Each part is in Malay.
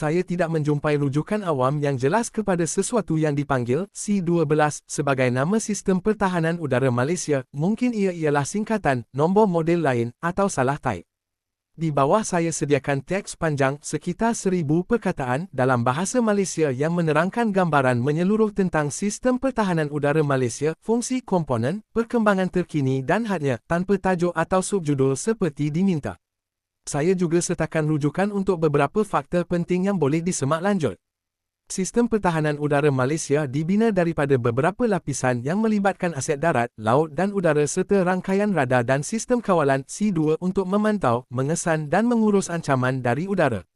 saya tidak menjumpai rujukan awam yang jelas kepada sesuatu yang dipanggil C-12 sebagai nama sistem pertahanan udara Malaysia, mungkin ia ialah singkatan, nombor model lain, atau salah type. Di bawah saya sediakan teks panjang sekitar seribu perkataan dalam bahasa Malaysia yang menerangkan gambaran menyeluruh tentang sistem pertahanan udara Malaysia, fungsi komponen, perkembangan terkini dan hadnya, tanpa tajuk atau subjudul seperti diminta. Saya juga sertakan rujukan untuk beberapa faktor penting yang boleh disemak lanjut. Sistem pertahanan udara Malaysia dibina daripada beberapa lapisan yang melibatkan aset darat, laut dan udara serta rangkaian radar dan sistem kawalan C2 untuk memantau, mengesan dan mengurus ancaman dari udara.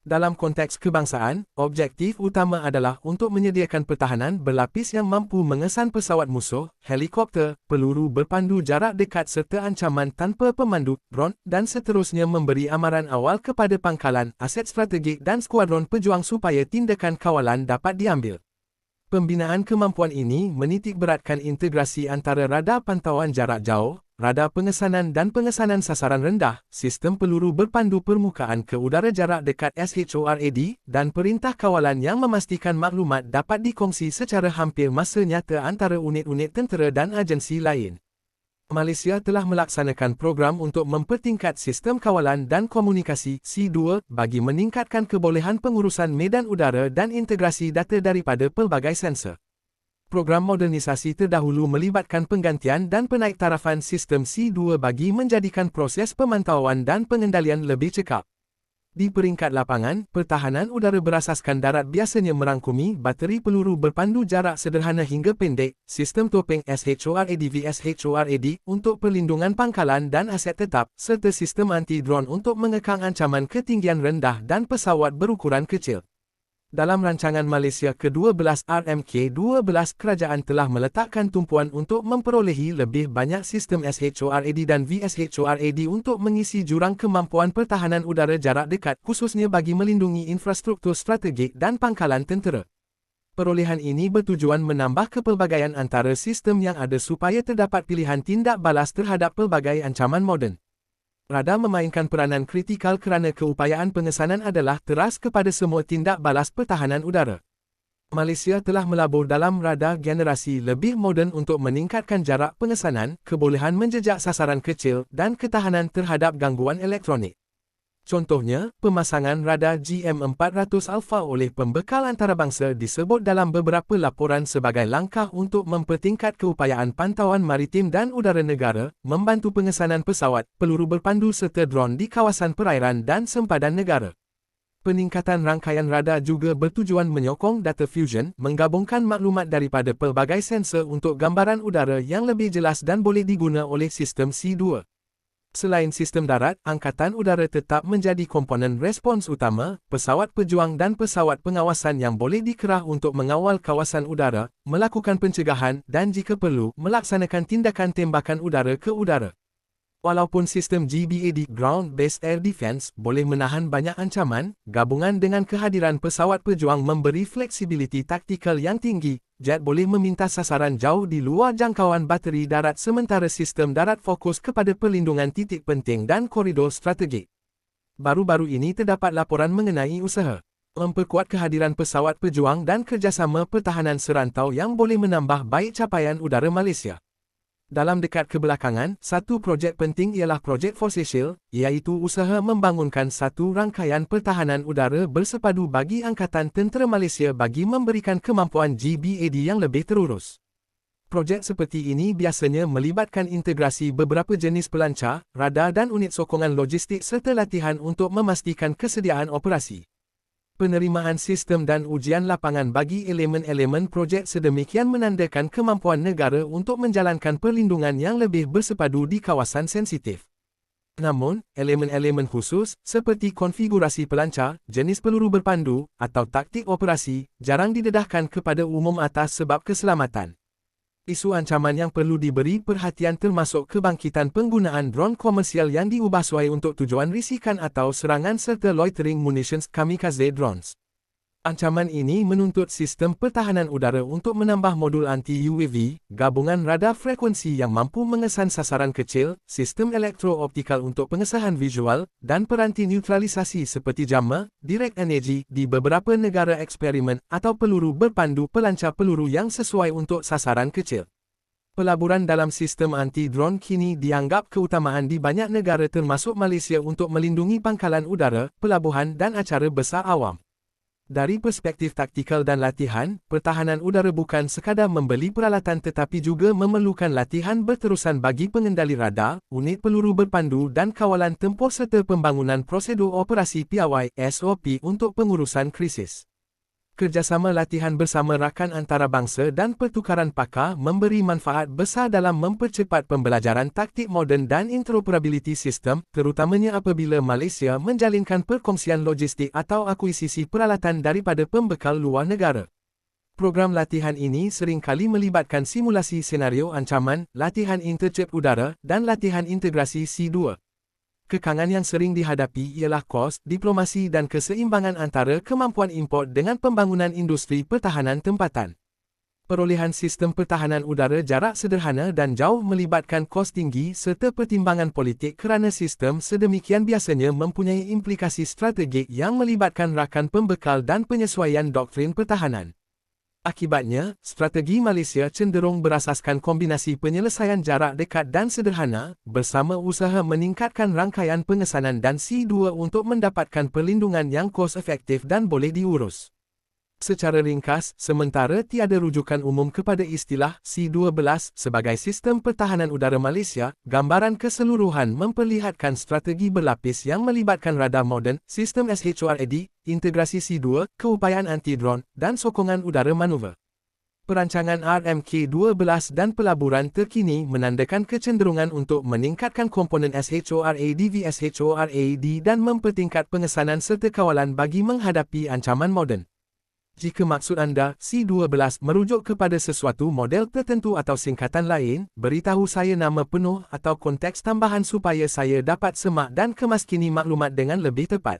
Dalam konteks kebangsaan, objektif utama adalah untuk menyediakan pertahanan berlapis yang mampu mengesan pesawat musuh, helikopter, peluru berpandu jarak dekat serta ancaman tanpa pemandu, drone dan seterusnya memberi amaran awal kepada pangkalan, aset strategik dan skuadron pejuang supaya tindakan kawalan dapat diambil. Pembinaan kemampuan ini menitik beratkan integrasi antara radar pantauan jarak jauh, radar pengesanan dan pengesanan sasaran rendah, sistem peluru berpandu permukaan ke udara jarak dekat SHORAD, dan perintah kawalan yang memastikan maklumat dapat dikongsi secara hampir masa nyata antara unit-unit tentera dan agensi lain. Malaysia telah melaksanakan program untuk mempertingkat sistem kawalan dan komunikasi C2 bagi meningkatkan kebolehan pengurusan medan udara dan integrasi data daripada pelbagai sensor program modernisasi terdahulu melibatkan penggantian dan penaiktarafan sistem C2 bagi menjadikan proses pemantauan dan pengendalian lebih cekap. Di peringkat lapangan, pertahanan udara berasaskan darat biasanya merangkumi bateri peluru berpandu jarak sederhana hingga pendek, sistem topeng SHORAD-VSHORAD untuk perlindungan pangkalan dan aset tetap, serta sistem anti-drone untuk mengekang ancaman ketinggian rendah dan pesawat berukuran kecil. Dalam rancangan Malaysia ke-12 RMK-12 kerajaan telah meletakkan tumpuan untuk memperolehi lebih banyak sistem SHORAD dan VSHORAD untuk mengisi jurang kemampuan pertahanan udara jarak dekat khususnya bagi melindungi infrastruktur strategik dan pangkalan tentera. Perolehan ini bertujuan menambah kepelbagaian antara sistem yang ada supaya terdapat pilihan tindak balas terhadap pelbagai ancaman moden. Radar memainkan peranan kritikal kerana keupayaan pengesanan adalah teras kepada semua tindak balas pertahanan udara. Malaysia telah melabur dalam radar generasi lebih moden untuk meningkatkan jarak pengesanan, kebolehan menjejak sasaran kecil dan ketahanan terhadap gangguan elektronik. Contohnya, pemasangan radar GM400 Alpha oleh pembekal antarabangsa disebut dalam beberapa laporan sebagai langkah untuk mempertingkat keupayaan pantauan maritim dan udara negara, membantu pengesanan pesawat, peluru berpandu serta drone di kawasan perairan dan sempadan negara. Peningkatan rangkaian radar juga bertujuan menyokong data fusion, menggabungkan maklumat daripada pelbagai sensor untuk gambaran udara yang lebih jelas dan boleh diguna oleh sistem C2. Selain sistem darat, Angkatan Udara tetap menjadi komponen respons utama, pesawat pejuang dan pesawat pengawasan yang boleh dikerah untuk mengawal kawasan udara, melakukan pencegahan dan jika perlu, melaksanakan tindakan tembakan udara ke udara. Walaupun sistem GBAD Ground Based Air Defence boleh menahan banyak ancaman, gabungan dengan kehadiran pesawat pejuang memberi fleksibiliti taktikal yang tinggi, jet boleh meminta sasaran jauh di luar jangkauan bateri darat sementara sistem darat fokus kepada perlindungan titik penting dan koridor strategik. Baru-baru ini terdapat laporan mengenai usaha memperkuat kehadiran pesawat pejuang dan kerjasama pertahanan serantau yang boleh menambah baik capaian udara Malaysia. Dalam dekat kebelakangan, satu projek penting ialah projek Force Shield, iaitu usaha membangunkan satu rangkaian pertahanan udara bersepadu bagi Angkatan Tentera Malaysia bagi memberikan kemampuan GBAD yang lebih terurus. Projek seperti ini biasanya melibatkan integrasi beberapa jenis pelancar, radar dan unit sokongan logistik serta latihan untuk memastikan kesediaan operasi penerimaan sistem dan ujian lapangan bagi elemen-elemen projek sedemikian menandakan kemampuan negara untuk menjalankan perlindungan yang lebih bersepadu di kawasan sensitif. Namun, elemen-elemen khusus, seperti konfigurasi pelancar, jenis peluru berpandu, atau taktik operasi, jarang didedahkan kepada umum atas sebab keselamatan isu ancaman yang perlu diberi perhatian termasuk kebangkitan penggunaan drone komersial yang diubah suai untuk tujuan risikan atau serangan serta loitering munitions kamikaze drones. Ancaman ini menuntut sistem pertahanan udara untuk menambah modul anti-UAV, gabungan radar frekuensi yang mampu mengesan sasaran kecil, sistem elektro-optikal untuk pengesahan visual, dan peranti neutralisasi seperti jammer, direct energy di beberapa negara eksperimen atau peluru berpandu pelancar peluru yang sesuai untuk sasaran kecil. Pelaburan dalam sistem anti-drone kini dianggap keutamaan di banyak negara termasuk Malaysia untuk melindungi pangkalan udara, pelabuhan dan acara besar awam. Dari perspektif taktikal dan latihan, pertahanan udara bukan sekadar membeli peralatan tetapi juga memerlukan latihan berterusan bagi pengendali radar, unit peluru berpandu dan kawalan tempur serta pembangunan prosedur operasi PIY SOP untuk pengurusan krisis kerjasama latihan bersama rakan antarabangsa dan pertukaran pakar memberi manfaat besar dalam mempercepat pembelajaran taktik moden dan interoperability sistem, terutamanya apabila Malaysia menjalinkan perkongsian logistik atau akuisisi peralatan daripada pembekal luar negara. Program latihan ini sering kali melibatkan simulasi senario ancaman, latihan intercep udara dan latihan integrasi C2. Kekangan yang sering dihadapi ialah kos, diplomasi dan keseimbangan antara kemampuan import dengan pembangunan industri pertahanan tempatan. Perolehan sistem pertahanan udara jarak sederhana dan jauh melibatkan kos tinggi serta pertimbangan politik kerana sistem sedemikian biasanya mempunyai implikasi strategik yang melibatkan rakan pembekal dan penyesuaian doktrin pertahanan. Akibatnya, strategi Malaysia cenderung berasaskan kombinasi penyelesaian jarak dekat dan sederhana, bersama usaha meningkatkan rangkaian pengesanan dan C2 untuk mendapatkan perlindungan yang kos-efektif dan boleh diurus. Secara ringkas, sementara tiada rujukan umum kepada istilah C-12 sebagai sistem pertahanan udara Malaysia, gambaran keseluruhan memperlihatkan strategi berlapis yang melibatkan radar moden, sistem SHORAD, integrasi C-2, keupayaan anti-drone, dan sokongan udara manuver. Perancangan RMK-12 dan pelaburan terkini menandakan kecenderungan untuk meningkatkan komponen SHORAD VSHORAD dan mempertingkat pengesanan serta kawalan bagi menghadapi ancaman moden. Jika maksud anda C12 merujuk kepada sesuatu model tertentu atau singkatan lain, beritahu saya nama penuh atau konteks tambahan supaya saya dapat semak dan kemaskini maklumat dengan lebih tepat.